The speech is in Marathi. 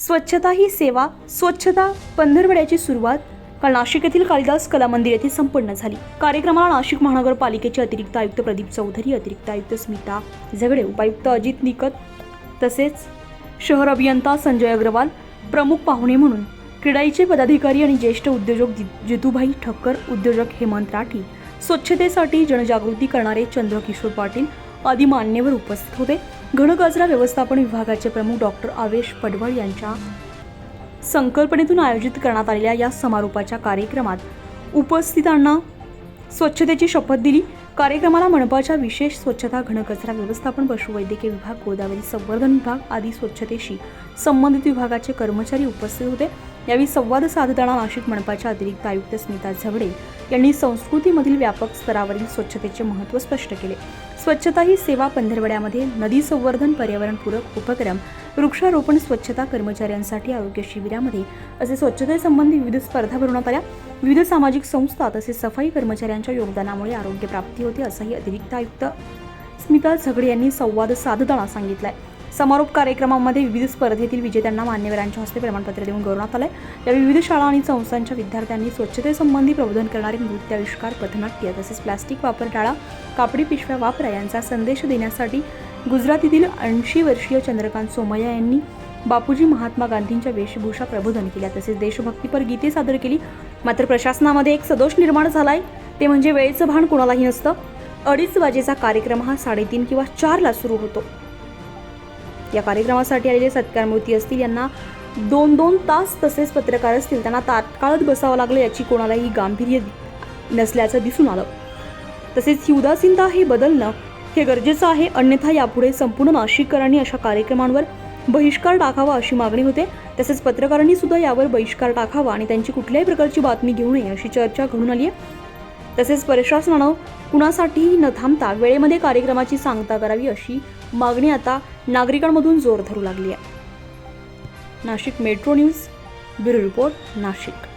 स्वच्छता ही सेवा स्वच्छता पंधरवड्याची सुरुवात काल नाशिक येथील कालिदास कला मंदिर येथे संपन्न झाली. कार्यक्रमाला नाशिक महानगरपालिकेचे अतिरिक्त आयुक्त प्रदीप चौधरी अतिरिक्त आयुक्त स्मिता झगडे उपायुक्त अजित निकत तसेच शहर अभियंता संजय अग्रवाल प्रमुख पाहुणे म्हणून क्रीडाईचे पदाधिकारी आणि ज्येष्ठ उद्योजक जितूभाई ठक्कर उद्योजक हेमंत राठी स्वच्छतेसाठी जनजागृती करणारे चंद्रकिशोर पाटील आदी मान्यवर उपस्थित होते. घनकचरा व्यवस्थापन विभागाचे प्रमुख डॉक्टर आवेश पडवळ यांच्या संकल्पनेतून आयोजित करण्यात आलेल्या या समारोपाच्या कार्यक्रमात उपस्थितांना स्वच्छतेची शपथ दिली. कार्यक्रमाला मनपाच्या विशेष स्वच्छता घनकचरा व्यवस्थापन पशुवैद्यकीय विभाग गोदावरी संवर्धन विभाग आदी स्वच्छतेशी संबंधित विभागाचे कर्मचारी उपस्थित होते. यावेळी संवाद साधताना नाशिक मनपाच्या अतिरिक्त आयुक्त स्मिता झगडे यांनी संस्कृतीमधील व्यापक स्तरावरील स्वच्छतेचे महत्त्व स्पष्ट केले. स्वच्छता ही सेवा पंधरवड्यामध्ये नदी संवर्धन पर्यावरणपूरक उपक्रम वृक्षारोपण स्वच्छता कर्मचाऱ्यांसाठी आरोग्य शिबिरामध्ये असे स्वच्छतेसंबंधी विविध स्पर्धा भरवण्यात आल्या. विविध सामाजिक संस्था तसेच सफाई कर्मचाऱ्यांच्या योगदानामुळे आरोग्य प्राप्ती होते असंही अतिरिक्त आयुक्त स्मिता झगडे यांनी संवाद साधताना सांगितलंय. समारोप कार्यक्रमामध्ये विविध स्पर्धेतील विजेत्यांना मान्यवरांच्या हस्ते प्रमाणपत्र देऊन गौरवण्यात आलंय. या विविध शाळा आणि संस्थांच्या विद्यार्थ्यांनी स्वच्छतेसंबंधी प्रबोधन करणारे नृत्याविष्कार पथनाट्य तसेच प्लास्टिक वापर टाळा कापडी पिशव्या वापरा यांचा संदेश देण्यासाठी गुजरातीतील ऐंशी वर्षीय चंद्रकांत सोमय्या यांनी बापूजी महात्मा गांधींच्या वेशभूषा प्रबोधन केल्या. तसेच देशभक्तीपर गीते सादर केली. मात्र प्रशासनामध्ये एक सदोष निर्माण झालाय. ते म्हणजे वेळेचं भान कोणालाही नसतं. अडीच वाजेचा कार्यक्रम हा साडेतीन किंवा चारला सुरू होतो. या कार्यक्रमासाठी आलेले सत्कारमूर्ती असतील यांना दोन दोन तास तसेच पत्रकार असतील त्यांना तात्काळच बसावं लागलं याची कोणालाही गांभीर्य नसल्याचं दिसून आलं. तसेच ही उदासीनता हे बदलणं हे गरजेचं आहे. अन्यथा यापुढे संपूर्ण नाशिककरांनी अशा कार्यक्रमांवर बहिष्कार टाकावा अशी मागणी होते. तसेच पत्रकारांनी सुद्धा यावर बहिष्कार टाकावा आणि त्यांची कुठल्याही प्रकारची बातमी घेऊ नये अशी चर्चा घडून आली आहे तसेच प्रशासनानं कुणासाठीही न थांबता वेळेमध्ये कार्यक्रमाची सांगता करावी अशी मागणी आता नागरिकांमधून जोर धरू लागली आहे. Nashik metro news bureau report Nashik.